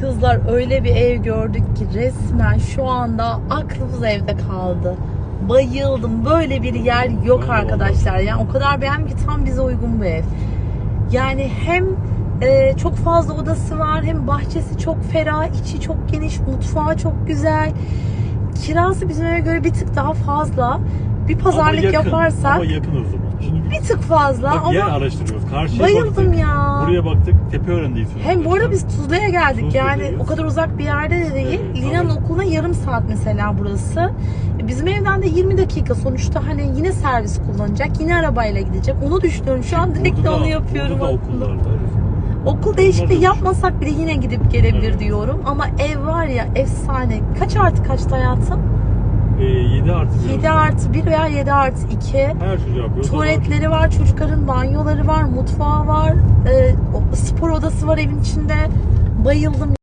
Kızlar öyle bir ev gördük ki resmen şu anda aklımız evde kaldı. Bayıldım. Böyle bir yer yok de arkadaşlar. Yani o kadar beğendim ki tam bize uygun bir ev. Yani hem e, çok fazla odası var hem bahçesi çok ferah, içi çok geniş, mutfağı çok güzel. Kirası bizim eve göre bir tık daha fazla. Bir pazarlık Ama yakın, yaparsak Ama yakın o zaman. Bir tık fazla bak, yer ama araştırıyoruz. Karşıya bayıldım baktık. ya. Buraya baktık. Tepeören'deyiz. Hem bu arada biz Tuzla'ya geldik yani Tuzla'dayız. o kadar uzak bir yerde de değil. Evet, Lina'nın tamam. okuluna yarım saat mesela burası. Bizim evden de 20 dakika sonuçta hani yine servis kullanacak. Yine arabayla gidecek. Onu düşünüyorum şu an direkt de onu yapıyorum Burada okullar. Okul değişikliği yapmasak bile yine gidip gelebilir Evet. diyorum. Ama ev var ya efsane. Kaç artı kaçtı hayatım? Ee, 7 artı 1. 7 artı 1 veya 7 artı 2. Her çocuğa yapıyoruz. Tuvaletleri var, çocukların banyoları var, mutfağı var, e, spor odası var evin içinde. Bayıldım